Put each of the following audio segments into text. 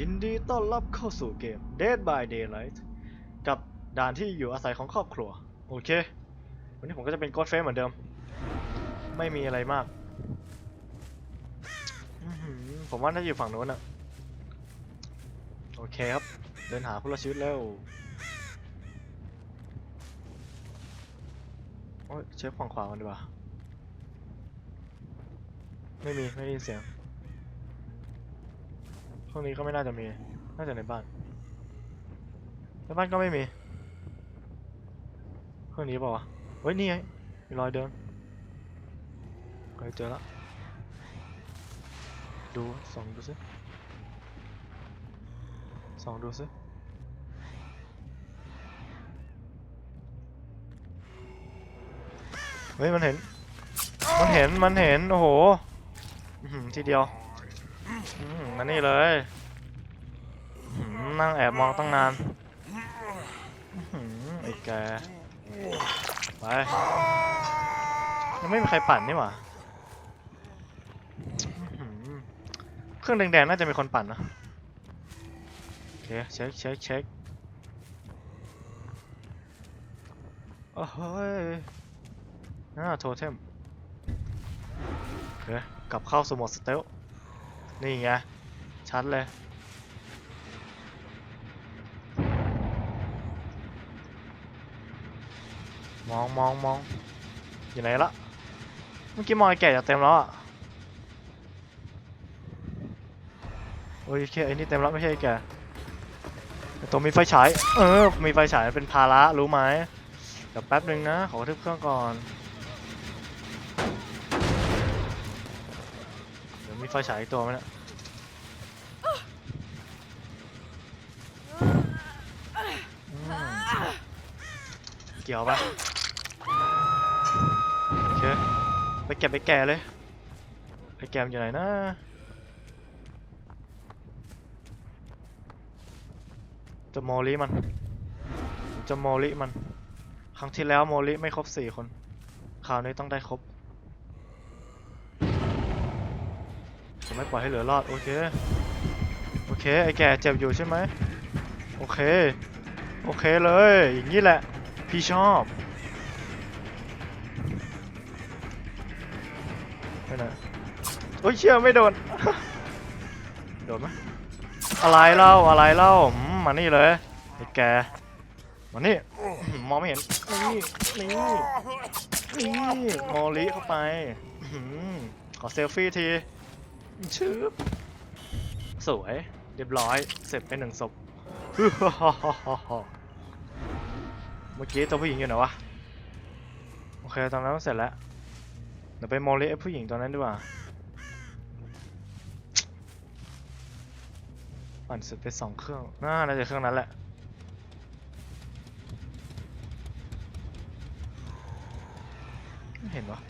ยินดีต้อนรับเข้าสู่เกม Dead by Daylight กับด่านที่อยู่อาศัยของครอบครัว โอเค วันนี้ผมก็จะเป็น Ghost Face เหมือนเดิม ไม่มีอะไรมาก ผมว่าน่าจะอยู่ฝั่งโน้นอะโอเคครับ เดินหาผู้รอดชีวิตแล้ว โอ้ยเช็คฝั่งขวากันดีกว่า ไม่มี ไม่ได้ยินเสียง ห้องนี้ก็ไม่น่าจะมี น่าจะในบ้าน ในบ้านก็ไม่มีห้องนี้เปล่าวะ เฮ้ยนี่ไง มีรอยเดินเคยเจอแล้ว ดูส่องดูสิส่องดูสิเฮ้ยมันเห็น มันเห็น มันเห็น โอ้โหทีเดียว อืมมานี่เลยอืมนั่งแอบมองตั้งนานอื้อหือไอ้แกไปยังไม่มีใครปั่นนี่หว่าอื้อหือเครื่องแดงๆน่าจะมีคนปั่นนะโอเคเช็คเช็คเช็คโอ้โหน่าโทเทมโอเคกลับเข้าสโหมดสเตล นี่ไง ชัดเลย มองมองมองอยู่ไหนละ เมื่อกี้มองไอ้แก่จะเต็มแล้วอะโอ้ยแค่ไอ้นี่เต็มแล้วไม่ใช่แก่ตัวมีไฟฉาย เออ มีไฟฉายเป็นภาระรู้ไหม เดี๋ยวแป๊บนึงนะ ขอกระทึบเครื่องก่อน มีไฟฉายอีกตัวไหมเนะอืมเกี่ยวปะโอเคไปเก็บไปแก่เลยไปแกมนอยู่ไหนนะจะโมลิมันจะโมลิมัน ครั้งที่แล้วโมลิไม่ครบสี่คน คราวนี้ต้องได้ครบ ไม่ปล่อยให้เหลือรอดโอเคโอเคไอ้แก่เจ็บอยู่ใช่ไหมโอเคโอเคเลยอย่างนี้แหละพี่ชอบไปไหนโอ้ยเชื่อไม่โดนโดนไหมอะไรเล่าอะไรเล่ามานี่เลยไอ้แกมานี่มองไม่เห็นนี่นี่นี่โมลิเข้าไปขอเซลฟี่ที ชืบสวย เรียบร้อย เสร็จไปหนึ่งศพ เมื่อกี้ตัวผู้หญิงอยู่ไหนวะ โอเคตอนนั้นเสร็จแล้ว เดี๋ยวไปโมเลไอ้ผู้หญิงตอนนั้นดีกว่าปั่นเสร็จไปสองเครื่อง น่าจะเครื่องนั้นแหละเห็นวะ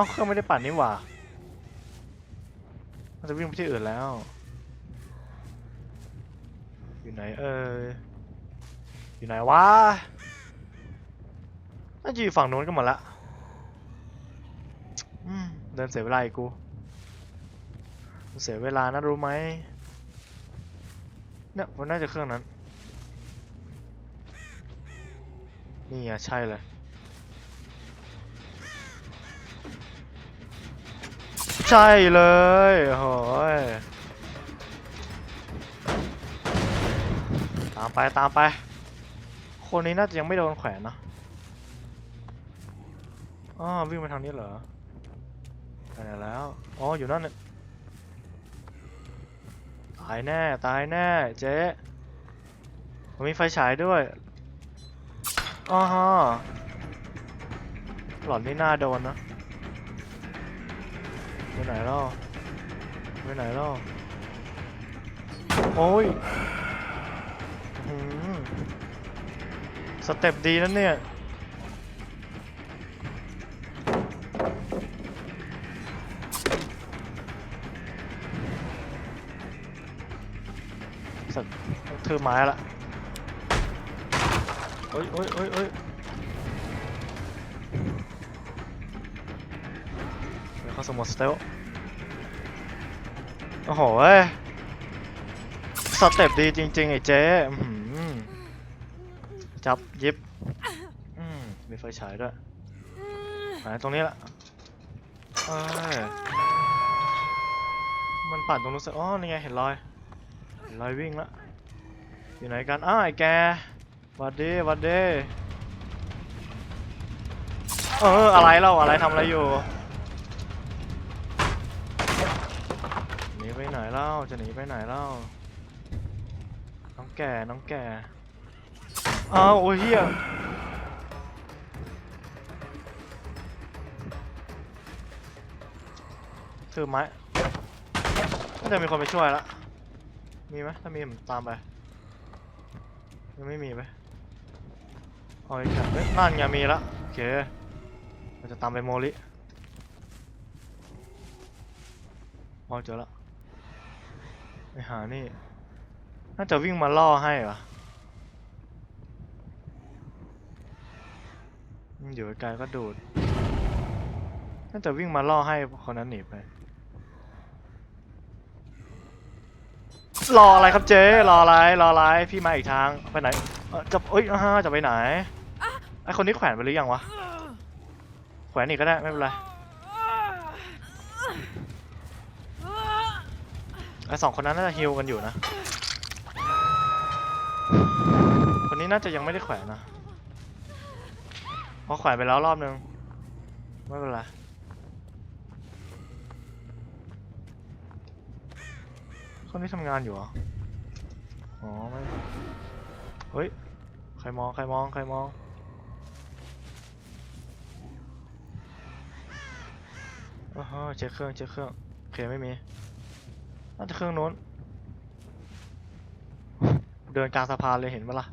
อ้าเครื่องไม่ได้ปั่นนี่หว่ามันจะวิ่งไปที่อื่นแล้ว อยู่ไหนเอ่ยอยู่ไหนวะน่าจะอยู่ฝั่งนู้นกันหมดละเดินเสียเวลาอีกกู เสียเวลานะรู้ไหมเนี่ยมันน่าจะเครื่องนั้น นี่อะใช่เลย ใช่เลยโอ้ยตามไปตามไป คนนี้น่าจะยังไม่โดนแขวนนะอ๋อวิ่งมาทางนี้เหรอไปไหนแล้ว อ๋อ อยู่นั่นน่ะตายแน่ ตายแน่ เจ๊มันมีไฟฉายด้วยอ๋อฮะหลอนนี่น่าโดนนะ ไปไหนล้วไปไหนล้วโอ้ยสเต็ปดีนั่นเนี่ยสัตว์เธอไม้ละโอ้ยโอ้ยโอ้ยโอ้ย เข้าสมุดสเตลโอ้โหเว้ยสเต็ปดีจริงๆไอ้เจ๊จับยิบอืมมีไฟฉายด้วยไหนตรงนี้ละเอ้ยมันปั่นตรงนู้นสิอ๋อนี่ไงเห็นรอยเห็นรอยวิ่งละอยู่ไหนกันอ้าวไอ้แกวัดดีวัดดีเอออะไรเล่าอะไรทำอะไรอยู่ หนีไปไหนเล่า จะหนีไปไหนเล่า น้องแก่ น้องแก่ อ้าวโอ้ยเฮียถือไม้น่าจะมีคนไปช่วยละ มีไหมถ้ามีผมตามไป ยังไม่มีไปเอาอีกครับเอ้ยนั่นไงมีละโอเคเราจะตามไปโมลิมองเจอและ ไปหานี่ น่าจะวิ่งมาล่อให้เหรออืมอยู่ไกลๆก็ดูด น่าจะวิ่งมาล่อให้คนนั้นหนีไป รออะไรครับเจ๊รออะไร รออะไร พี่มาอีกทาง ไปไหนเอ่อจะเอ้ยอ่าฮะจะไปไหน ไอคนนี้แขวนไปหรือยังวะ แขวนอีกก็ได้ไม่เป็นไร ไอสองคนนั้นน่าจะฮิวกันอยู่นะ คนนี้น่าจะยังไม่ได้แขวนนะเพราะแขวนไปแล้วรอบนึง ไม่เป็นไรคนที่ทำงานอยู่เหรอ อ๋อไม่ เฮ้ย ใครมอง ใครมอง ใครมองอ๋อฮะเช็คเครื่อง เช็คเครื่อง โอเคไม่มี น่าจะเครื่องนู้น เดินกลางสะพานเลยเห็นปะล่ะ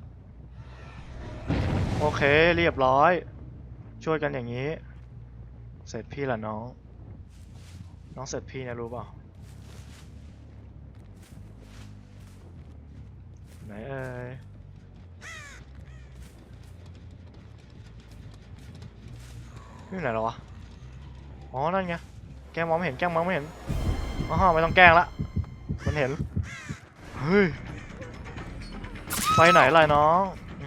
โอเคเรียบร้อย ช่วยกันอย่างนี้ เสร็จพี่ละน้อง น้องเสร็จพี่นะรู้เปล่า ไหนเอ่ยนี่ไหนแล้วะ อ๋อ นั่นไง แก้มองไม่เห็น แก้งมองไม่เห็นอ๋อไม่ต้องแกล้งละ มันเห็น เฮ้ย ไปไหนล่ะน้องอ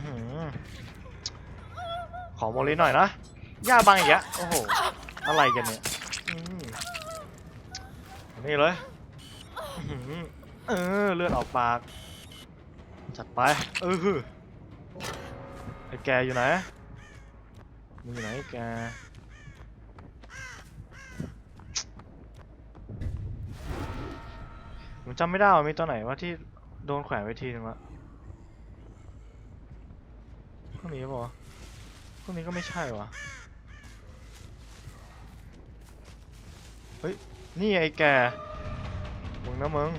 ขอโมลิหน่อยนะย่าบังอีกแล้วโอ้โห อะไรกันเนี่ยนี่เลยเออเลือดออกปาก จัดไป เออไอ้แกอยู่ไหนมึงอยู่ไหนแก ผมจำไม่ได้ว่ามีตัวไหนว่าที่โดนแขวนไว้ทีนึงละพวกนี้ปะพวกนี้ก็ไม่ใช่วะเฮ้ย นี่ไอ้แกมึงนะมึง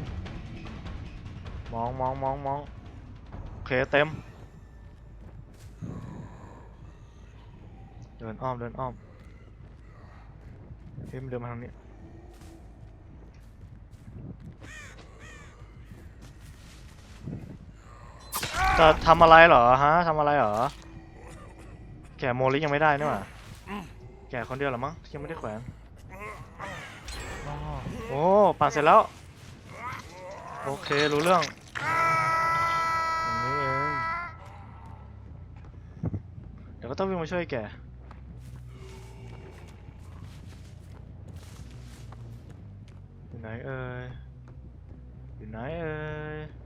มองมองมองมองเคเต็ม เดินอ้อมเดินอ้อมเฮ้ยมันเดินมาทางนี้ จะทำอะไรเหรอฮะทำอะไรเหรอ แกะโมลิยังไม่ได้นี่หว่าแกะคนเดียวหรอมั้งยังไม่ได้แขวนโอ้ปั่นเสร็จแล้ว โอเครู้เรื่องนี้เองเดี๋ยวก็ต้องวิ่งมาช่วยแกอยู่ไหนเอ่ยอยู่ไหนเอ่ย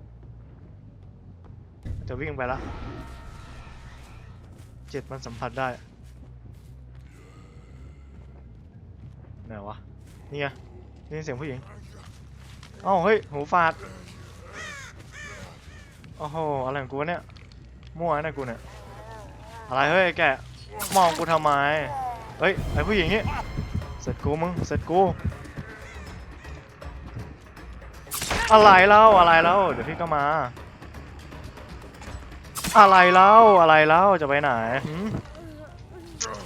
จะวิ่งไปละเจ็ดมันสัมผัสได้ไหนวะ นี่ไงนี่เสียงผู้หญิงอ้าวเฮ้ย หูฝาดโอ้โห อะไรของกูเนี่ย มั่วนะกูเนี่ย อะไรเฮ้ยแก มองกูทำไม เฮ้ย ไอผู้หญิงนี่ เสร็จกูมึง เสร็จกู อะไรเล่าอะไรเล่าเดี๋ยวพี่ก็มา อะไรเล่าอะไรเล่าจะไปไหนหืม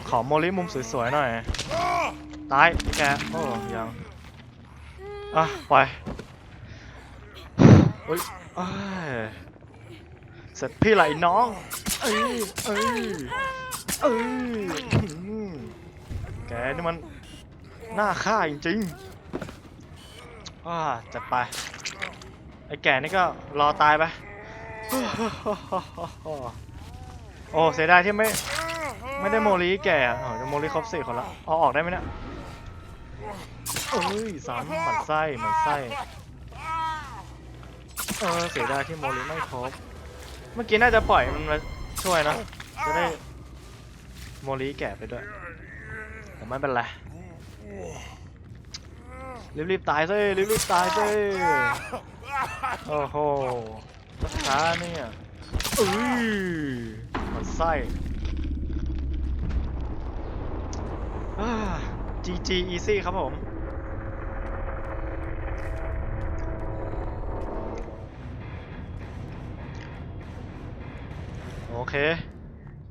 ขอโมลิมุมสวยๆหน่อย ตายแก โอ้ยัง อะไปเฮ้ยเอ้ยเสร็จพี่ไหลน้อง เอ้ยเอ้ยเอ้ยแกนี่มันหน้าฆ่าจริงๆอ่าจัดไป ไอ้แกนี่ก็รอตายไป โอ้เสียดายที่ไม่ไม่ได้โมลีแก่อะโอ้จะโมลีครบสี่คนละเอาออกได้ไหมเนี่ยเอ้ยสามหมันไส้หมันไส้เออเสียดายที่โมลีไม่ครบเมื่อกี้น่าจะปล่อยมันมาช่วยนะจะได้โมลีแก่ไปด้วยแต่ไม่เป็นไรรีบๆตายซิรีบๆตายซิโอ้โห สักช้าเนี่ยอุ้ยมันไส้อ่า GG easy ครับผมโอเค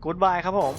กู๊ดบายครับผม